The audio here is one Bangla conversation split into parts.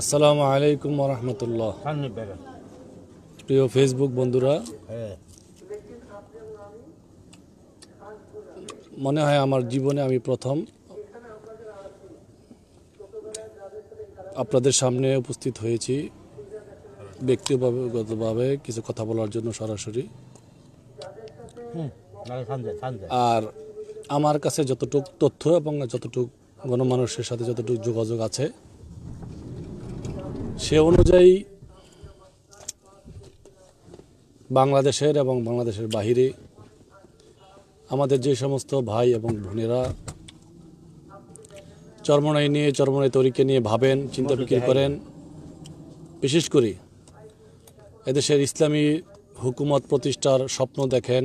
আসসালামু আলাইকুম রহমতুল্লাহ। প্রিয় ফেসবুক বন্ধুরা হ্যাঁ। মনে হয় আমার জীবনে আমি প্রথম আপনাদের সামনে উপস্থিত হয়েছি ব্যক্তিগতভাবে কিছু কথা বলার জন্য সরাসরি। আর আমার কাছে যতটুকু তথ্য এবং যতটুকু গণমানুষের সাথে যতটুকু যোগাযোগ আছে সে অনুযায়ী বাংলাদেশের এবং বাংলাদেশের বাহিরে আমাদের যে সমস্ত ভাই এবং বোনেরা চরমনাই নিয়ে চরমনাই তরিকে নিয়ে ভাবেন চিন্তা বিক্রি করেন বিশেষ করে এদেশের ইসলামী হুকুমত প্রতিষ্ঠার স্বপ্ন দেখেন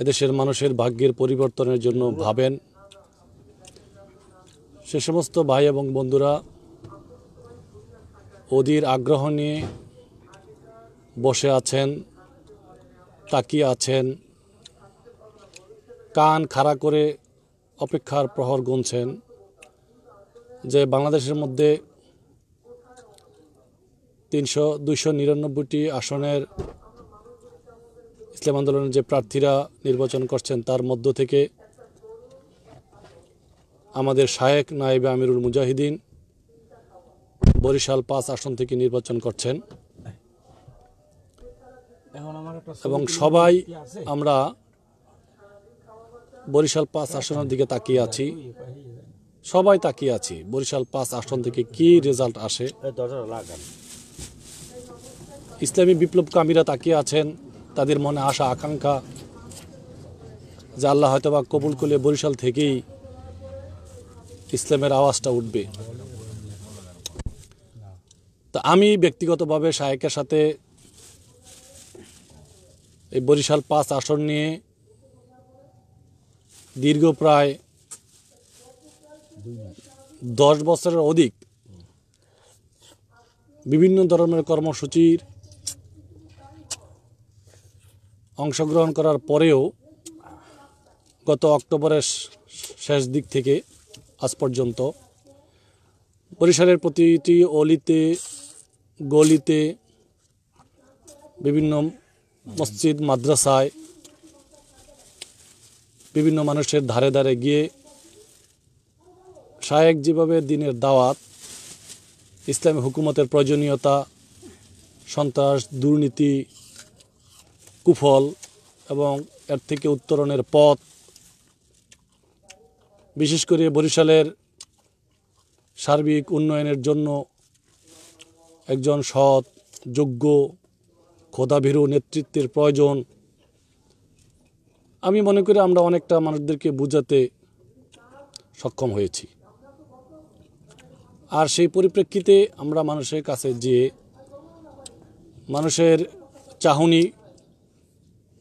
এদেশের মানুষের ভাগ্যের পরিবর্তনের জন্য ভাবেন। সে সমস্ত ভাই এবং বন্ধুরা অধীর আগ্রহ নিয়ে বসে আছেন, তাকিয়ে আছেন, কান খাড়া করে অপেক্ষার প্রহর গুনছেন যে বাংলাদেশের মধ্যে তিনশো, দুইশো নিরানব্বইটি আসনের ইসলাম আন্দোলনের যে প্রার্থীরা নির্বাচন করছেন তার মধ্য থেকে আমাদের শায়েক নায়েবে আমিরুল মুজাহিদিন বরিশাল পাঁচ আসন থেকে নির্বাচন করছেন। এবং সবাই আমরা বরিশাল পাঁচ আসনের দিকে তাকিয়ে আছি। সবাই তাকিয়ে আছি বরিশাল পাঁচ আসন থেকে কি রেজাল্ট আসে। এই বিপ্লব ইসলামী বিপ্লবকামীরা তাকিয়ে আছেন। তাদের মনে আশা, আকাঙ্ক্ষা, যে আল্লাহ হয়তোবা কবুল করলে বরিশাল থেকেই ইসলামের আওয়াজটা উঠবে। তা আমি ব্যক্তিগতভাবে শায়েকের সাথে এই বরিশাল পাঁচ আসন নিয়ে দীর্ঘ প্রায় দশ বছরের অধিক বিভিন্ন ধরনের কর্মসূচির অংশগ্রহণ করার পরেও গত অক্টোবরের শেষ দিক থেকে আজ পর্যন্ত বরিশালের প্রতিটি অলিতে, গলিতে, বিভিন্ন মসজিদ, মাদ্রাসায় বিভিন্ন মানুষের ধারে ধারে গিয়ে শায়েক যেভাবে দিনের দাওয়াত, ইসলামী হুকুমতের প্রয়োজনীয়তা, সন্ত্রাস, দুর্নীতি কুফল এবং এর থেকে উত্তরণের পথ। বিশেষ করে বরিশালের সার্বিক উন্নয়নের জন্য একজন সৎ, যোগ্য, খোদাভীরু নেতৃত্বের প্রয়োজন। আমি মনে করি আমরা অনেকটা মানুষদেরকে বোঝাতে সক্ষম হয়েছি। আর সেই পরিপ্রেক্ষিতে আমরা মানুষের কাছে যে মানুষের চাহনি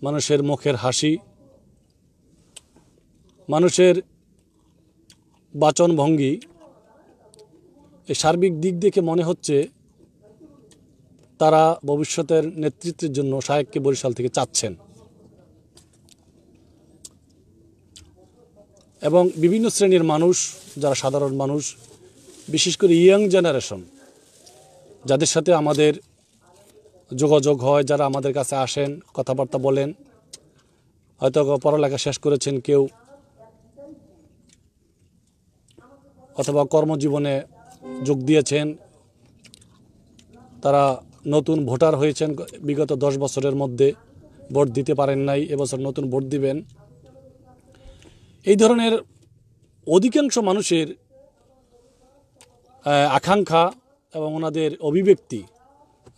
মানুষের মুখের হাসি, মানুষের বাচন ভঙ্গি এই সার্বিক দিক দেখে মনে হচ্ছে তারা ভবিষ্যতের নেতৃত্বের জন্য শায়েককে বরিশাল থেকে চাচ্ছেন। এবং বিভিন্ন শ্রেণির মানুষ, যারা সাধারণ মানুষ, বিশেষ করে ইয়াং জেনারেশন, যাদের সাথে আমাদের যোগাযোগ হয়, যারা আমাদের কাছে আসেন, কথাবার্তা বলেন। হয়তো পড়ালেখা শেষ করেছেন কেউ। অথবা কর্মজীবনে যোগ দিয়েছেন। তারা নতুন ভোটার হয়েছেন বিগত দশ বছরের মধ্যে। ভোট দিতে পারেন নাই, এবছর নতুন ভোট দিবেন। এই ধরনের অধিকাংশ মানুষের আকাঙ্ক্ষা এবং ওনাদের অভিব্যক্তি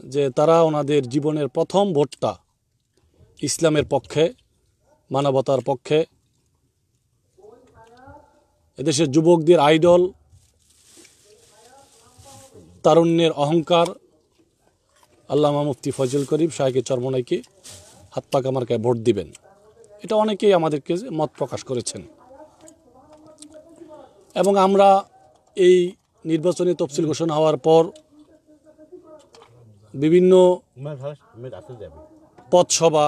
যে তারা ওনাদের জীবনের প্রথম ভোটটা ইসলামের পক্ষে, মানবতার পক্ষে। এদেশের যুবকদের আইডল, তারুণ্যের অহংকার। আল্লামা মুফতি ফজল করিম শাহকে চরমনাইকে হাত পাকা মার্কায় ভোট দিবেন। এটা অনেকেই আমাদেরকে মত প্রকাশ করেছেন। এবং আমরা এই নির্বাচনী তফসিল ঘোষণা হওয়ার পর বিভিন্ন পথসভা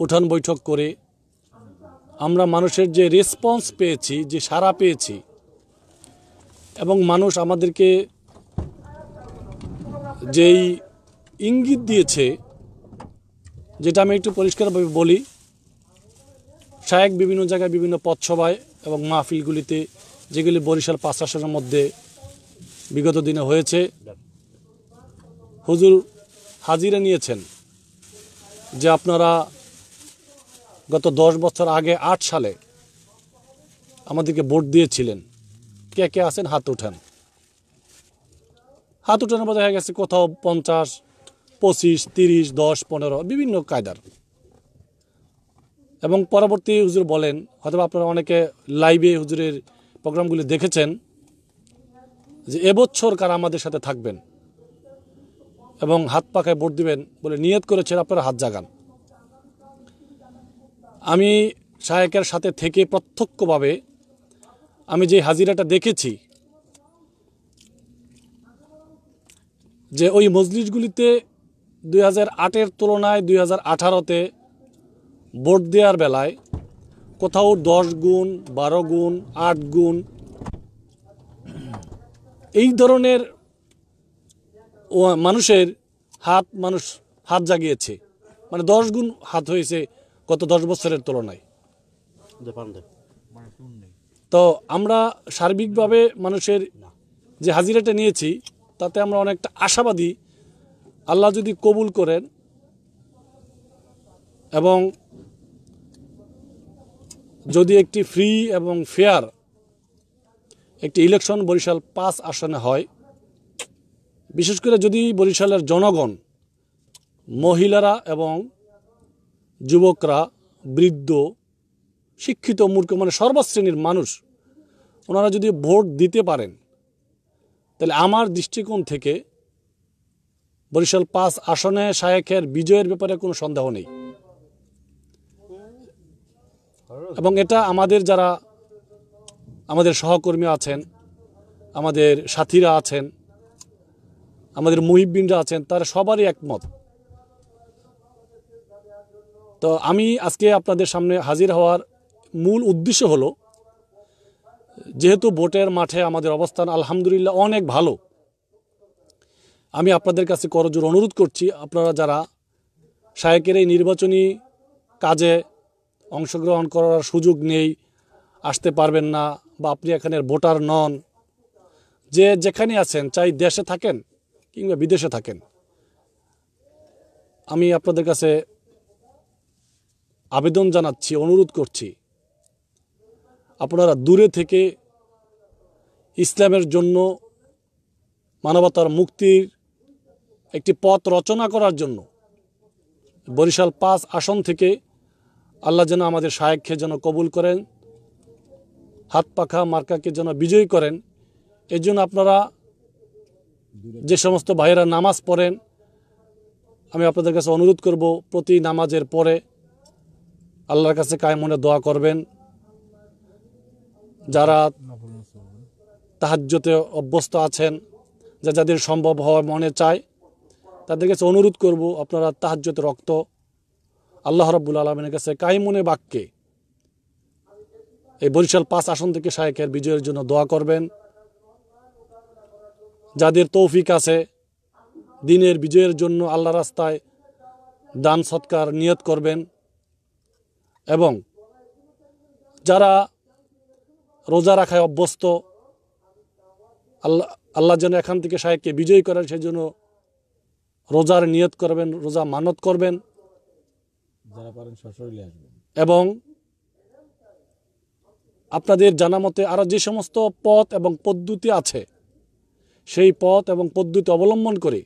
উঠান বৈঠক করে আমরা মানুষের যে রেসপন্স পেয়েছি যে সাড়া পেয়েছি এবং মানুষ আমাদেরকে যেই ইঙ্গিত দিয়েছে যেটা আমি একটু পরিষ্কারভাবে বলি শায়েক বিভিন্ন জায়গায় বিভিন্ন পথসভায় এবং মাহফিলগুলিতে যেগুলি বরিশাল পাঁচ আসনের মধ্যে বিগত দিনে হয়েছে হুজুর হাজিরা নিয়েছেন যে আপনারা গত দশ বছর আগে আট সালে আমাদেরকে ভোট দিয়েছিলেন। কে কে আছেন? হাত উঠান। হাত উঠানোর মধ্যে হয়ে গেছে কোথাও পঞ্চাশ, পঁচিশ, তিরিশ, দশ, পনেরো, বিভিন্ন কায়দার। এবং পরবর্তী হুজুর বলেন হয়তো আপনারা অনেকে লাইভে হুজুরের প্রোগ্রামগুলি দেখেছেন, যে এবছর কারা আমাদের সাথে থাকবেন? এবং হাত পাখায় ভোট দিবেন বলে নিয়ত করেছেন আপনারা হাত জাগান। আমি শায়েকের সাথে থেকে প্রত্যক্ষভাবে আমি যে হাজিরাটা দেখেছি, যে ওই মজলিসগুলিতে দুই হাজার আটের তুলনায় দুই হাজার আঠারোতে ভোট দেওয়ার বেলায় কোথাও দশ গুণ, বারো গুণ, আট গুণ, এই ধরনের ও মানুষের হাত মানুষ হাত জাগিয়েছে। মানে দশ গুণ হাত হয়েছে গত দশ বছরের তুলনায়। পান দে তো আমরা সার্বিকভাবে মানুষের যে হাজিরাটা নিয়েছি তাতে আমরা অনেকটা আশাবাদী। আল্লাহ যদি কবুল করেন এবং যদি একটি ফ্রি এবং ফেয়ার একটি ইলেকশন বরিশাল পাঁচ আসনে হয় বিশেষ করে যদি বরিশালের জনগণ, মহিলারা এবং যুবকরা, বৃদ্ধ, শিক্ষিত, মূর্খ মানে সর্বশ্রেণীর মানুষ, ওনারা যদি ভোট দিতে পারেন, তাহলে আমার দৃষ্টিকোণ থেকে বরিশাল পাঁচ আসনে শায়েখের বিজয়ের ব্যাপারে কোনো সন্দেহ নেই। এবং এটা আমাদের যারা, আমাদের সহকর্মী আছেন, আমাদের সাথীরা আছেন আমাদের মুহিবিনরা আছেন, তারা সবারই একমত। তো আমি আজকে আপনাদের সামনে হাজির হওয়ার মূল উদ্দেশ্য হলো, যেহেতু ভোটের মাঠে আমাদের অবস্থান আলহামদুলিল্লাহ অনেক ভালো, আমি আপনাদের কাছে করজোর অনুরোধ করছি, আপনারা যারা শায়েকের এই নির্বাচনী কাজে অংশগ্রহণ করার সুযোগ নেই, আসতে পারবেন না বা আপনি এখানের ভোটার নন, যে যেখানে আছেন, চাই দেশে থাকেন কিংবা বিদেশে থাকেন, আমি আপনাদের কাছে আবেদন জানাচ্ছি, অনুরোধ করছি, আপনারা দূরে থেকে ইসলামের জন্য মানবতার মুক্তির একটি পথ রচনা করার জন্য বরিশাল পাঁচ আসন থেকে আল্লাহ যেন আমাদের শায়েককে যেন কবুল করেন, হাত পাখা মার্কাকে যেন বিজয়ী করেন এর জন্য আপনারা যে সমস্ত ভাইয়েরা নামাজ পড়েন, আমি আপনাদের কাছে অনুরোধ করব, প্রতি নামাজের পরে আল্লাহর কাছে কায় মনে দোয়া করবেন। যারা তাহাজ্যতে অভ্যস্ত আছেন, যা যাদের সম্ভব হওয়ার মনে চায়, তাদের কাছে অনুরোধ করব, আপনারা তাহাজ্যতে রক্ত আল্লাহ রব্বুল আলমিনের কাছে কাইমনে বাক্যে এই বরিশাল পাঁচ আসন থেকে শায়েকের বিজয়ের জন্য দোয়া করবেন। যাদের তৌফিক আছে দিনের বিজয়ের জন্য আল্লাহ রাস্তায় দান সৎকার নিয়ত করবেন। এবং যারা রোজা রাখায় অভ্যস্ত আল্লাহ আল্লাহ যেন এখান থেকে সাহেবকে বিজয়ী করেন সেই জন্য রোজার নিয়ত করবেন রোজা মানত করবেন। এবং আপনাদের জানা মতে আরও যে সমস্ত পথ এবং পদ্ধতি আছে সেই পথ এবং পদ্ধতি অবলম্বন করে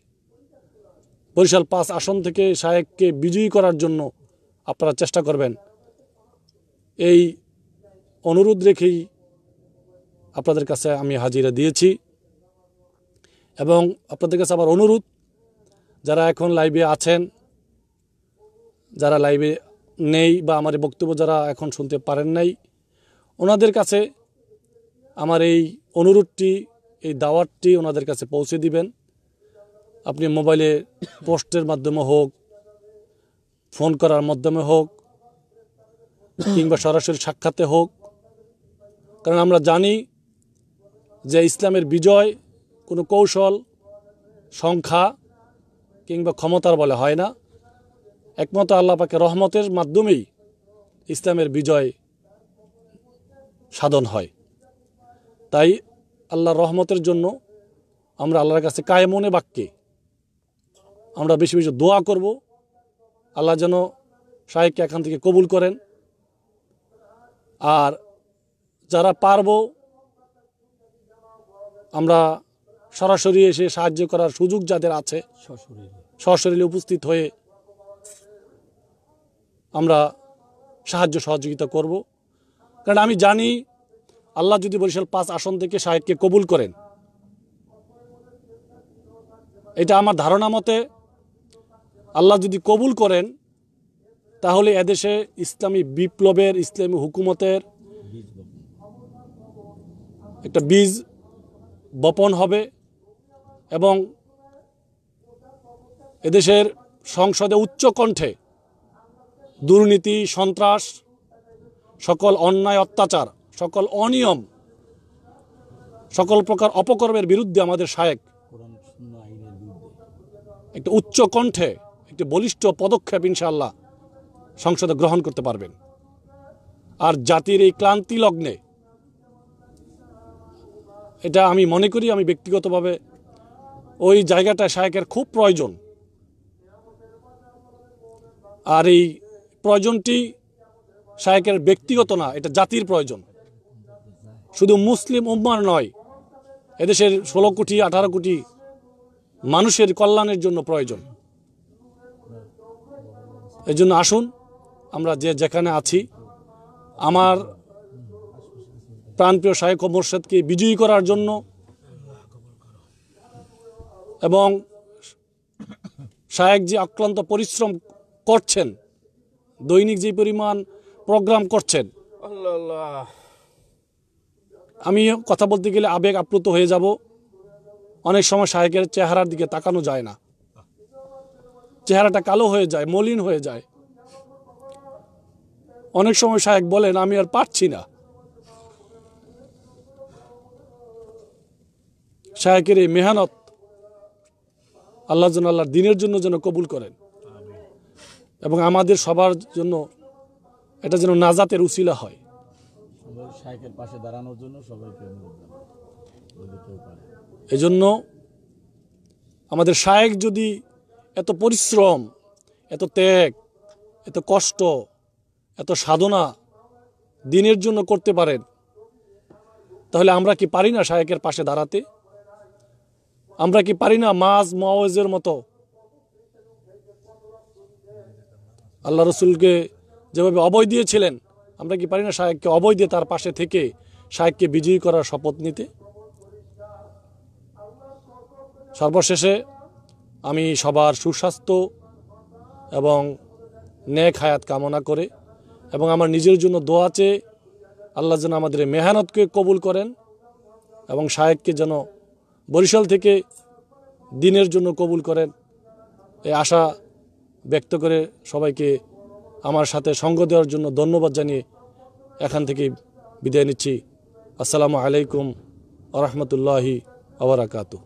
বরিশাল পাঁচ আসন থেকে শায়েককে বিজয়ী করার জন্য আপনারা চেষ্টা করবেন। এই অনুরোধ রেখেই আপনাদের কাছে আমি হাজিরা দিয়েছি এবং আপনাদের কাছে আবার অনুরোধ, যারা এখন লাইভে আছেন, যারা লাইভে নেই বা আমার বক্তব্য যারা এখন শুনতে পারেন নাই, ওনাদের কাছে আমার এই অনুরোধটি এই দাওয়াতটি ওনাদের কাছে পৌঁছে দিবেন। আপনি মোবাইলে পোস্টের মাধ্যমে হোক, ফোন করার মাধ্যমে হোক, কিংবা সরাসরি সাক্ষাতে হোক, কারণ আমরা জানি যে ইসলামের বিজয় কোনো কৌশল, সংখ্যা, কিংবা ক্ষমতার বলে হয় না। একমাত্র আল্লাহ পাকে রহমতের মাধ্যমেই ইসলামের বিজয় সাধন হয়। তাই আল্লাহর রহমতের জন্য আমরা আল্লাহর কাছে কায়মনে বাক্যে আমরা বেশি বেশি দোয়া করব। আল্লাহ যেন শাহেককে এখান থেকে কবুল করেন। আর যারা পারব, আমরা সরাসরি এসে সাহায্য করার সুযোগ যাদের আছে, সশরীরে উপস্থিত হয়ে আমরা সাহায্য সহযোগিতা করব। কারণ আমি জানি আল্লাহ যদি বরিশাল পাঁচ আসন থেকে সাহেবকে কবুল করেন, এটা আমার ধারণা মতে আল্লাহ যদি কবুল করেন, তাহলে এদেশে ইসলামী বিপ্লবের, ইসলামী হুকুমতের একটা বীজ বপন হবে এবং এদেশের সংসদে উচ্চ কণ্ঠে দুর্নীতি, সন্ত্রাস, সকল অন্যায়, অত্যাচার সকল অনিয়ম, সকল প্রকার অপকর্মের বিরুদ্ধে আমাদের শূন্য একটা উচ্চ কণ্ঠে, একটি বলিষ্ঠ পদক্ষেপ ইনশাআল্লাহ সংসদে গ্রহণ করতে পারবেন। আর জাতির এই ক্লান্তি লগ্নে, এটা আমি মনে করি, আমি ব্যক্তিগতভাবে ওই জায়গাটায় শায়কের খুব প্রয়োজন। আর এই প্রয়োজনটি শায়কের ব্যক্তিগত না, এটা জাতির প্রয়োজন। শুধু মুসলিম উম্মার নয়, এদেশের ষোলো কোটি, আঠারো কোটি মানুষের কল্যাণের জন্য প্রয়োজন। এই জন্য আসুন, আমরা যে যেখানে আছি, আমার প্রাণপ্রিয় শাহেক মোর্শেদকে বিজয়ী করার জন্য এবং শায়েক যে অক্লান্ত পরিশ্রম করছেন, দৈনিক যে পরিমাণ প্রোগ্রাম করছেন আল্লাহ। আমি কথা বলতে গেলে আবেগ আপ্লুত হয়ে যাব। অনেক সময় শাহেকের চেহারার দিকে তাকানো যায় না। চেহারাটা কালো হয়ে যায়, মলিন হয়ে যায়। অনেক সময় শাহেক বলেন, আমি আর পারছি না। শাহেকের এই মেহনত আল্লাহ যেন আল্লাহর দিনের জন্য যেন কবুল করেন এবং আমাদের সবার জন্য এটা যেন নাজাতের উসিলা হয়। দাঁড়ানোর জন্য এজন্য আমাদের শায়েক যদি এত পরিশ্রম, এত ত্যাগ, এত কষ্ট, এত সাধনা দিনের জন্য করতে পারেন, তাহলে আমরা কি পারি না শায়েকের পাশে দাঁড়াতে? আমরা কি পারি না মাজ মাওয়াজের মতো? আল্লাহ রসুলকে যেভাবে অবয় দিয়েছিলেন আমরা কি পারি না সাহেবকে দিয়ে তার পাশে থেকে সাহেবকে বিজয়ী করার শপথ নিতে? সর্বশেষে আমি সবার সুস্বাস্থ্য এবং ন্যাক হায়াত কামনা করে এবং আমার নিজের জন্য দোয়া চেয়ে আল্লাহ যেন আমাদের মেহনতকে কবুল করেন এবং সাহেবকে যেন বরিশাল থেকে দিনের জন্য কবুল করেন। এই আশা ব্যক্ত করে সবাইকে আমার সাথে সঙ্গ দেওয়ার জন্য ধন্যবাদ জানিয়ে এখান থেকে বিদায় নিচ্ছি। আসসালামু আলাইকুম আ রহমতুল্লাহি আবরাকাতু